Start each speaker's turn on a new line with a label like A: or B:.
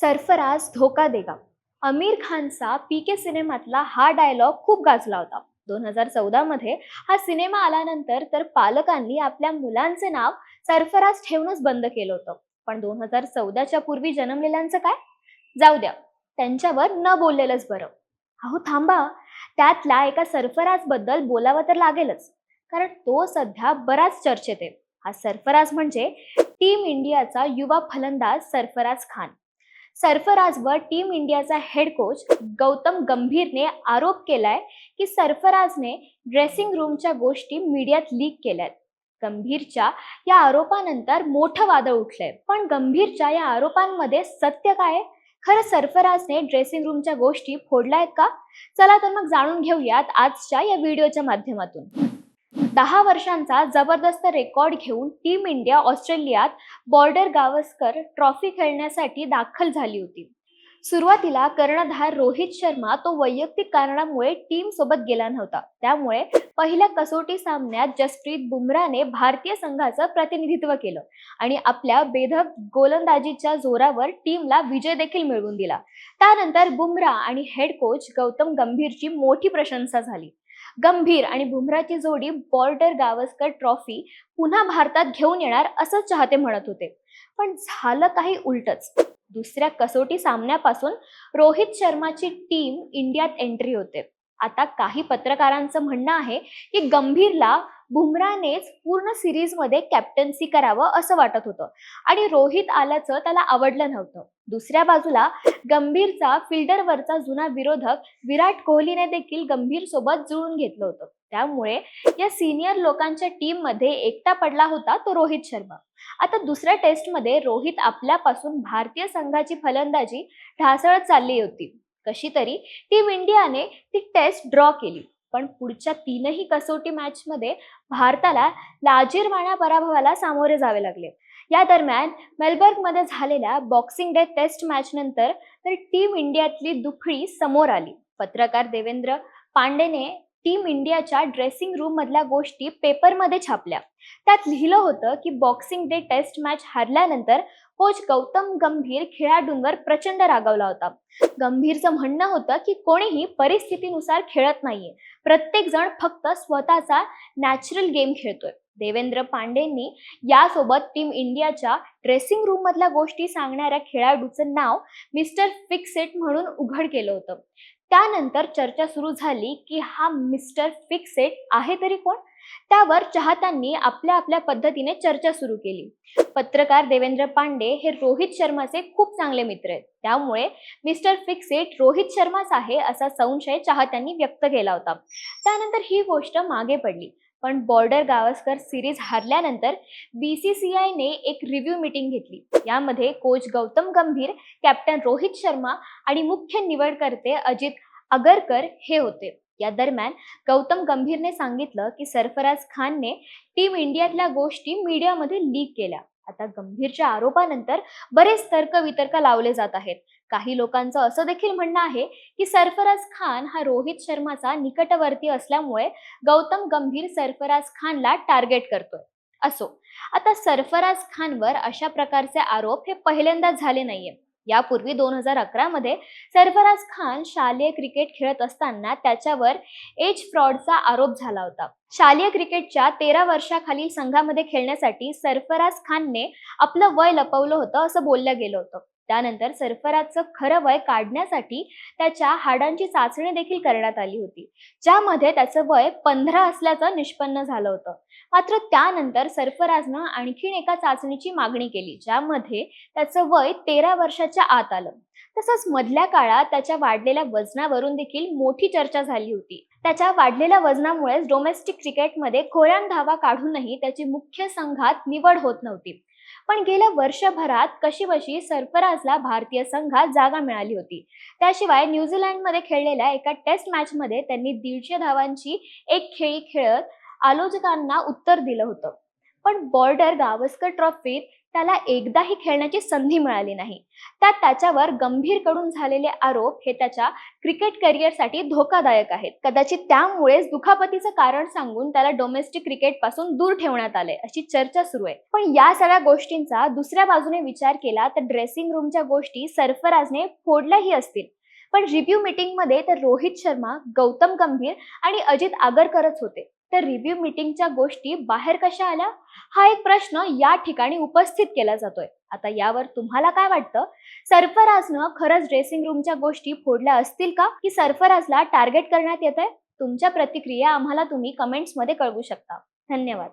A: सरफराज धोका देगा. आमिर खानचा पी के सिनेमातला हा डायलॉग खूप गाजला होता. दोन हजार चौदा मध्ये हा सिनेमा आल्यानंतर तर पालकांनी आपल्या मुलांचे नाव सरफराज ठेवूनच बंद केलं होतं. पण दोन हजार चौदाच्या पूर्वी जन्मलेल्यांचं काय? जाऊ द्या त्यांच्यावर न बोललेलंच बरं. अहो थांबा त्यातल्या एका सरफराजबद्दल बोलावं तर लागेलच. कारण तो सध्या बराच चर्चेत आहे. हा सरफराज म्हणजे टीम इंडियाचा युवा फलंदाज सरफराज खान. सरफराजवर टीम इंडियाचा हेड कोच गौतम गंभीरने आरोप केलाय की सरफराजने ड्रेसिंग रूमच्या गोष्टी मीडियात लीक केल्यात. गंभीरच्या या आरोपानंतर मोठं वादळ उठलंय. पण गंभीरच्या या आरोपांमध्ये सत्य काय खरं सरफराजने ड्रेसिंग रूमच्या गोष्टी फोडल्या आहेत का? चला तर मग जाणून घेऊयात आजच्या या व्हिडिओच्या माध्यमातून. दहा वर्षांचा जबरदस्त रेकॉर्ड घेऊन टीम इंडिया ऑस्ट्रेलियात बॉर्डर गावस्कर ट्रॉफी खेळण्यासाठी दाखल झाली होती. सुरुवातीला कर्णधार रोहित शर्मा तो वैयक्तिक कारणामुळे टीम सोबत गेला नव्हता. त्यामुळे पहिल्या कसोटी सामन्यात जसप्रीत बुमराने भारतीय संघाचं प्रतिनिधित्व केलं आणि आपल्या बेधक गोलंदाजीच्या जोरावर टीमला विजय देखील मिळवून दिला. त्यानंतर बुमरा आणि हेड कोच गौतम गंभीरची मोठी प्रशंसा झाली. गंभीर आणि बुमराची जोडी बॉर्डर गावस्कर ट्रॉफी पुन्हा भारतात घेऊन येणार असं चाहते म्हणत होते. पण झालं काही उलटच. दुसऱ्या कसोटी सामन्यापासून रोहित शर्माची टीम इंडियात एंट्री होते. आता काही पत्रकारांचं म्हणणं आहे की गंभीरला बुमरानेच पूर्ण सिरीजमध्ये कॅप्टन्सी करावं असं वाटत होतं. आणि रोहित आल्याचं त्याला आवडलं नव्हतं. दुसऱ्या बाजूला गंभीरचा फिल्डरवरचा जुना विरोधक विराट कोहलीने देखील गंभीर सोबत जुळून घेतलं होतं. त्यामुळे या सिनियर लोकांच्या टीममध्ये एकटा पडला होता तो रोहित शर्मा. आता दुसऱ्या टेस्टमध्ये रोहित आपल्यापासून भारतीय संघाची फलंदाजी ढासळत चालली होती. कशी तरी टीम इंडियाने ती टेस्ट ड्रॉ केली. पण पुढच्या तीनही कसोटी मॅच मध्ये भारताला लाजीरवाण्या पराभवाला सामोरे जावे लागले. या दरम्यान मेलबर्गमध्ये झालेल्या बॉक्सिंग डे टेस्ट मॅच नंतर तर टीम इंडियातली दुखळी समोर आली. पत्रकार देवेंद्र पांडेने टीम इंडियाच्या ड्रेसिंग रूम मधल्या गोष्टी पेपरमध्ये छापल्या. त्यात लिहिलं होतं की बॉक्सिंग डे टेस्ट मॅच हारल्यानंतर कोच गौतम गंभीर खेळाडूंवर प्रचंड रागावला होता. गंभीरचं म्हणणं होतं की कोणीही परिस्थितीनुसार खेळत नाहीये. प्रत्येक जण फक्त स्वतःचा नॅचरल गेम खेळतोय. देवेंद्र पांडेंनी यासोबत टीम इंडियाच्या ड्रेसिंग रूम मधल्या गोष्टी सांगणाऱ्या खेळाडूचं नाव मिस्टर फिक्सेट म्हणून उघड केलं होतं. त्यानंतर चर्चा सुरू झाली की हा मिस्टर फिक्सेट आहे तरी कोण? त्यावर चाहत्यांनी आपल्या आपल्या पद्धतीने चर्चा सुरू केली. पत्रकार देवेंद्र पांडे हे रोहित शर्माचे खूप चांगले मित्र आहेत. त्यामुळे मिस्टर फिक्सेट रोहित शर्माच आहे असा संशय चाहत्यांनी व्यक्त केला होता. त्यानंतर ही गोष्ट मागे पडली. पण बॉर्डर गावस्कर सिरीज हारल्यानंतर आयने एक रिव्ह्यू मीटिंग घेतली. यामध्ये कोच गौतम गंभीर कॅप्टन रोहित शर्मा आणि मुख्य निवडकर्ते अजित अगरकर हे होते. या दरम्यान गौतम गंभीरने सांगितलं की सरफराज खानने टीम इंडियातल्या गोष्टी मीडियामध्ये लीक केल्या. आता गंभीरच्या आरोपानंतर बरेच तर्कवितर्क लावले जात आहेत. काही लोकांचं असं देखील म्हणणं आहे की सरफराज खान हा रोहित शर्माचा निकटवर्ती असल्यामुळे गौतम गंभीर सरफराज खानला टार्गेट करतोय. असो आता सरफराज खानवर अशा प्रकारचे आरोप हे पहिल्यांदाच झाले नाहीये. यापूर्वी दोन हजार अकरा मध्ये सरफराज खान शालेय क्रिकेट खेळत असताना त्याच्यावर एज फ्रॉडचा आरोप झाला होता. शालेय क्रिकेटच्या तेरा वर्षाखालील संघामध्ये खेळण्यासाठी सरफराज खानने आपलं वय लपवलं होतं असं बोललं गेलं होतं. त्यानंतर सरफराजचं खरं वय काढण्यासाठी त्याच्या हाडांची चाचणी देखील करण्यात आली होती ज्यामध्ये त्याचं वय पंधरा असल्याचं निष्पन्न झालं होतं. मात्र त्यानंतर सरफराजनं आणखीन एका चाचणीची मागणी केली ज्यामध्ये त्याचं वय तेरा वर्षाच्या आत आलं. तसंच मधल्या काळात त्याच्या वाढलेल्या वजनावरून देखील मोठी चर्चा झाली होती. त्याच्या वाढलेल्या वजनामुळेच डोमेस्टिक क्रिकेटमध्ये खोऱ्यान धावा काढूनही त्याची मुख्य संघात निवड होत नव्हती. पण गेल्या वर्षभरात कशीबशी सरफराजला भारतीय संघात जागा मिळाली होती. त्याशिवाय न्यूझीलंडमध्ये खेळलेल्या एका टेस्ट मॅचमध्ये त्यांनी दीडशे धावांची एक खेळी खेळत आलोचकांना उत्तर दिलं होतं. पण बॉर्डर गावस्कर ट्रॉफीत त्याला एकदाही खेळण्याची संधी मिळाली नाही. त्यात त्याच्यावर गंभीरकडून झालेले आरोप हे त्याच्या क्रिकेट करिअरसाठी धोकादायक आहेत. कदाचित त्यामुळेच दुखापतीचं कारण सांगून त्याला डोमेस्टिक क्रिकेटपासून दूर ठेवण्यात आले अशी चर्चा सुरू आहे. पण या सगळ्या गोष्टींचा दुसऱ्या बाजूने विचार केला तर ड्रेसिंग रूमच्या गोष्टी सरफराजने फोडल्याही असतील. पण रिव्ह्यू मीटिंगमध्ये तर रोहित शर्मा गौतम गंभीर आणि अजित आगरकरच होते. तर रिव्ह्यू मीटिंगच्या गोष्टी बाहेर कशा आल्या? हा एक प्रश्न या ठिकाणी उपस्थित केला जातोय. आता यावर तुम्हाला काय वाटतं? सरफराजनं खरंच ड्रेसिंग रूमच्या गोष्टी फोडल्या असतील का? की सरफराजला टार्गेट करण्यात येत आहे तुमच्या प्रतिक्रिया आम्हाला तुम्ही कमेंट्समध्ये कळवू शकता. धन्यवाद.